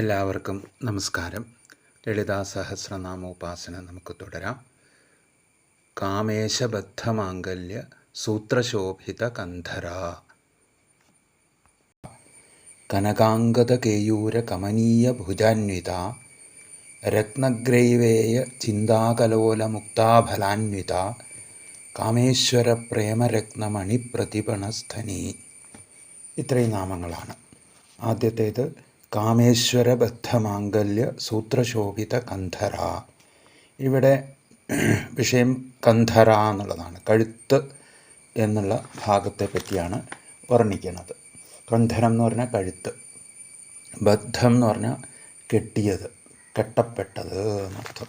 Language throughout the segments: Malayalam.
എല്ലാവർക്കും നമസ്കാരം. ലളിതാ സഹസ്രനാമോപാസന നമുക്ക് തുടരാം. കാമേശബദ്ധമാംഗല്യ സൂത്രശോഭിത കന്ധര. കനകാംഗത കേയൂര കമനീയ ഭുജാന്വിത രത്നഗ്രൈവേയ ചിന്താകലോല മുക്താഫലാന്വിത കാമേശ്വര പ്രേമരത്നമണി പ്രതിപണസ്ഥനി ഇത്രയും നാമങ്ങളാണ്. ആദ്യത്തേത് കാമേശ്വര ബദ്ധമാംഗല്യ സൂത്രശോഭിത കന്ധര ഇവിടെ വിഷയം കന്ധര എന്നുള്ളതാണ്. കഴുത്ത് എന്നുള്ള ഭാഗത്തെ പറ്റിയാണ് വർണിക്കുന്നത്. കന്ധരം എന്ന് പറഞ്ഞാൽ കഴുത്ത്. ബദ്ധം എന്ന് പറഞ്ഞാൽ കെട്ടിയത് കെട്ടപ്പെട്ടത് എന്നർത്ഥം.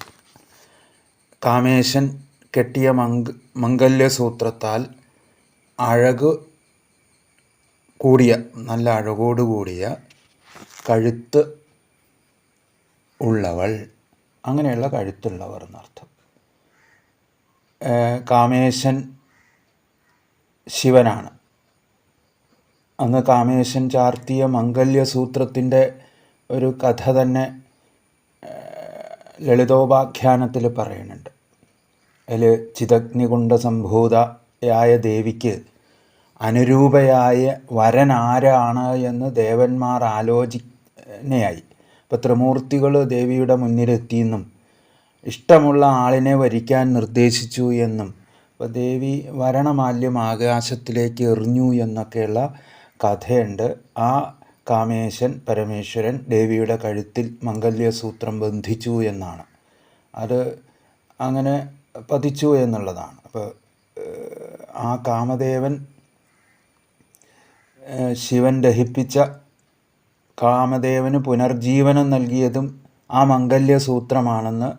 കാമേശൻ കെട്ടിയ മംഗ മംഗല്യസൂത്രത്താൽ അഴക് കൂടിയ നല്ല അഴകോട് കൂടിയ കഴുത്ത് ഉള്ളവൾ. അങ്ങനെയുള്ള കഴുത്തുള്ളവർ എന്നർത്ഥം. കാമേശൻ ശിവനാണ്. അന്ന് കാമേശൻ ചാർത്തിയ മംഗല്യസൂത്രത്തിന്റെ ഒരു കഥ തന്നെ ലളിതോപാഖ്യാനത്തിൽ പറയുന്നുണ്ട്. അതിൽ ചിതഗ്നികുണ്ട സംഭൂതയായ ദേവിക്ക് അനുരൂപയായ വരൻ ആരാണ് എന്ന് ദേവന്മാർ ആലോചനയായി അപ്പോൾ ത്രിമൂർത്തികൾ ദേവിയുടെ മുന്നിലെത്തിയെന്നും ഇഷ്ടമുള്ള ആളിനെ വരിക്കാൻ നിർദ്ദേശിച്ചു എന്നും അപ്പോൾ ദേവി വരണമാല്യം ആകാശത്തിലേക്ക് എറിഞ്ഞു എന്നൊക്കെയുള്ള കഥയുണ്ട്. ആ കാമേശൻ പരമേശ്വരൻ ദേവിയുടെ കഴുത്തിൽ മംഗല്യസൂത്രം ബന്ധിച്ചു എന്നാണ്. അത് അങ്ങനെ പതിച്ചു എന്നുള്ളതാണ്. അപ്പോൾ ആ കാമദേവൻ ശിവൻ ദഹിപ്പിച്ച കാമദേവന് പുനർജീവനം നൽകിയതും ആ മംഗല്യസൂത്രമാണെന്ന്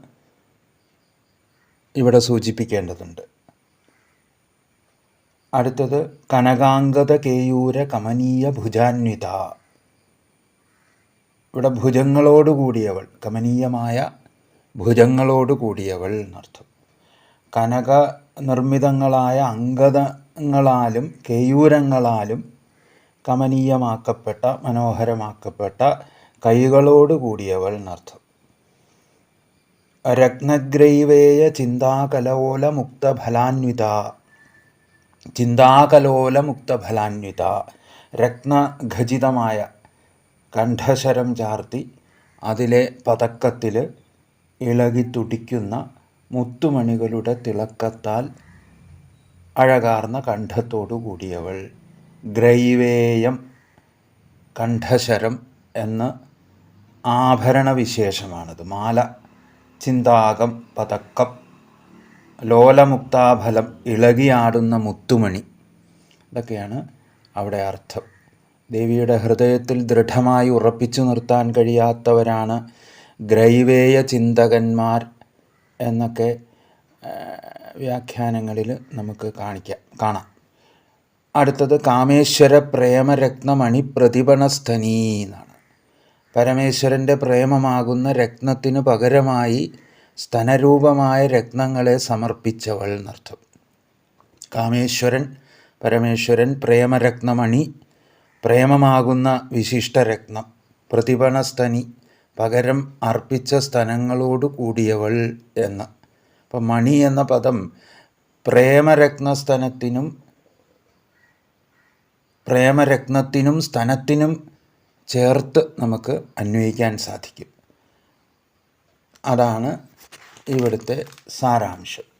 ഇവിടെ സൂചിപ്പിക്കേണ്ടതുണ്ട്. അടുത്തത് കനകാംഗത കേയൂര കമനീയ ഭുജാന്വിത. ഇവിടെ ഭുജങ്ങളോട് കൂടിയവൾ കമനീയമായ ഭുജങ്ങളോട് കൂടിയവൾ എന്നർത്ഥം. കനക നിർമ്മിതങ്ങളായ അംഗതങ്ങളാലും കേയൂരങ്ങളാലും കമനീയമാക്കപ്പെട്ട മനോഹരമാക്കപ്പെട്ട കൈകളോട് കൂടിയവൾ എന്നർത്ഥം. രത്നഗ്രൈവേയ ചിന്താകലോല മുക്തഫലാന്വിത ചിന്താകലോല മുക്തഫലാന്വിത രത്നഖചിതമായ കണ്ഠശരം ചാർത്തി അതിലെ പതക്കത്തിൽ ഇളകി തുടിക്കുന്ന മുത്തുമണികളുടെ തിളക്കത്താൽ അഴകാർന്ന കണ്ഠത്തോടു കൂടിയവൾ. ഗ്രൈവേയം കണ്ഠശരം എന്ന് ആഭരണവിശേഷമാണത്. മാല ചിന്താകം പതക്കം ലോലമുക്താഫലം ഇളകിയാടുന്ന മുത്തുമണി. ഇതൊക്കെയാണ് അവിടെ അർത്ഥം. ദേവിയുടെ ഹൃദയത്തിൽ ദൃഢമായി ഉറപ്പിച്ചു നിർത്താൻ കഴിയാത്തവരാണ് ഗ്രൈവേയ ചിന്തകന്മാർ എന്നൊക്കെ വ്യാഖ്യാനങ്ങളിൽ നമുക്ക് കാണിക്കാം കാണാം. അടുത്തത് കാമേശ്വര പ്രേമരത്നമണി പ്രതിപണസ്ഥനീ എന്നാണ്. പരമേശ്വരന്റെ പ്രേമമാകുന്ന രത്നത്തിനു പകരമായി സ്തനരൂപമായ രത്നങ്ങളെ സമർപ്പിച്ചവൾ എന്നർത്ഥം. കാമേശ്വരൻ പരമേശ്വരൻ പ്രേമരത്നമണി പ്രേമമാകുന്ന വിശിഷ്ട വിശിഷ്ടരത്നം പ്രതിപണസ്തനി പകരം അർപ്പിച്ച സ്തനങ്ങളോട് കൂടിയവൾ എന്ന്. അപ്പം മണി എന്ന പദം പ്രേമരത്നസ്തനത്തിനും പ്രേമരത്നത്തിനും സ്തനത്തിനും ചേർത്ത് നമുക്ക് അന്വയിക്കാൻ സാധിക്കും. അതാണ് ഇവിടുത്തെ സാരാംശം.